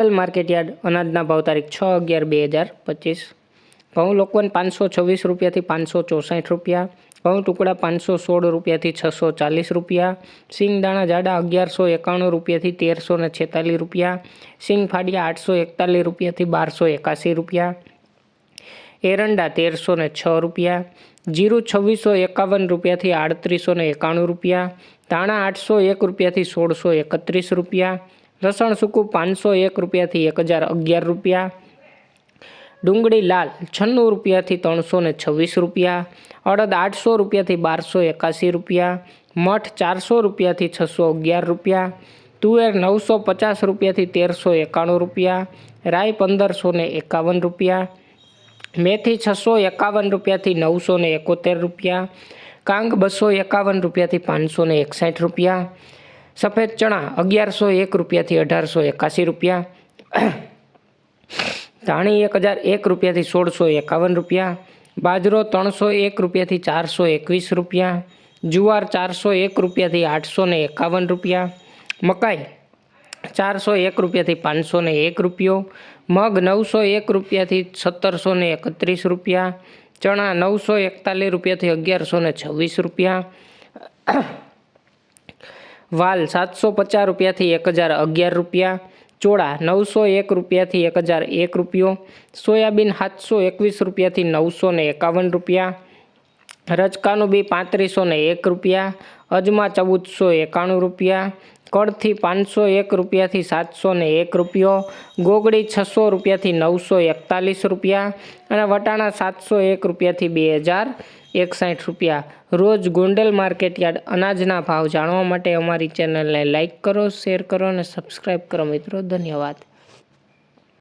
Gondal market yard અનાજના ભાવ તારીખ છ અગિયાર બે હજાર પચીસ. ઘઉં લોકવન પાંચસો છવ્વીસ રૂપિયાથી પાંચસો ચોસઠ રૂપિયા. ઘઉં ટુકડા પાંચસો સોળ રૂપિયાથી છસો ચાલીસ રૂપિયા. સિંગ દાણા જાડા અગિયારસો એકાણું રૂપિયાથી તેરસો ને છેતાલીસ રૂપિયા. સિંગ ફાડિયા આઠસો એકતાલીસ રૂપિયાથી બારસો એકાસી રૂપિયા. એરંડા તેરસો ને છ રૂપિયા. જીરું છવ્વીસો એકાવન રૂપિયાથી આડત્રીસો ને એકાણું રૂપિયા. ધાણા આઠસો એક રૂપિયાથી સોળસો એકત્રીસ રૂપિયા. લસણ સૂકું પાંચસો એક રૂપિયાથી એક હજાર અગિયાર રૂપિયા. ડુંગળી લાલ છન્નું રૂપિયાથી ત્રણસો ને છવ્વીસ રૂપિયા. અડદ આઠસો રૂપિયાથી બારસો એકાસી રૂપિયા. મઠ ચારસો રૂપિયાથી છસો અગિયાર રૂપિયા. તુવેર નવસો પચાસ રૂપિયાથી તેરસો એકાણું રૂપિયા. રાઈ પંદરસો ને એકાવન રૂપિયા. મેથી છસો એકાવન રૂપિયાથી નવસો ને એકોતેર રૂપિયા. કાંગ બસો એકાવન રૂપિયાથી પાંચસો ને એકસાઠ રૂપિયા. સફેદ ચણા અગિયારસો એક રૂપિયાથી અઢારસો એકાસી રૂપિયા. ધાણી એક હજાર એક રૂપિયાથી સોળસો એકાવન રૂપિયા. બાજરો ત્રણસો એક રૂપિયાથી ચારસો એકવીસ રૂપિયા. જુવાર ચારસો એક રૂપિયાથી આઠસો ને એકાવન રૂપિયા. મકાઈ ચારસો એક રૂપિયાથી પાંચસો ને એક રૂપિયો. મગ નવસો એક રૂપિયાથી સત્તરસો ને એકત્રીસ રૂપિયા. ચણા નવસો એકતાલીસ રૂપિયાથી અગિયારસો ને છવ્વીસ રૂપિયા. વાલ સાતસો પચાસ રૂપિયાથી એક હજાર અગિયાર રૂપિયા, ચોળા નવસો એક રૂપિયાથી એક હજાર એક રૂપિયો, સોયાબીન સાતસો એકવીસ રૂપિયાથી નવસો ને એકાવન રૂપિયા રચકાનું બી પાંત્રીસો ને એક રૂપિયા, અજમા ચૌદસો એકાણું રૂપિયા, કળથી પાંચસો એક રૂપિયાથી સાતસો ને એક રૂપિયો, ગોગડી છસો રૂપિયાથી નવસો એકતાલીસ રૂપિયા અને વટાણા સાતસો એક રૂપિયાથી બે હજાર એકસાઠ રૂપિયા. રોજ ગોંડલ માર્કેટયાર્ડ અનાજના ભાવ જાણવા માટે અમારી ચેનલને લાઇક કરો, શેર કરો અને સબસ્ક્રાઈબ કરો મિત્રો. ધન્યવાદ.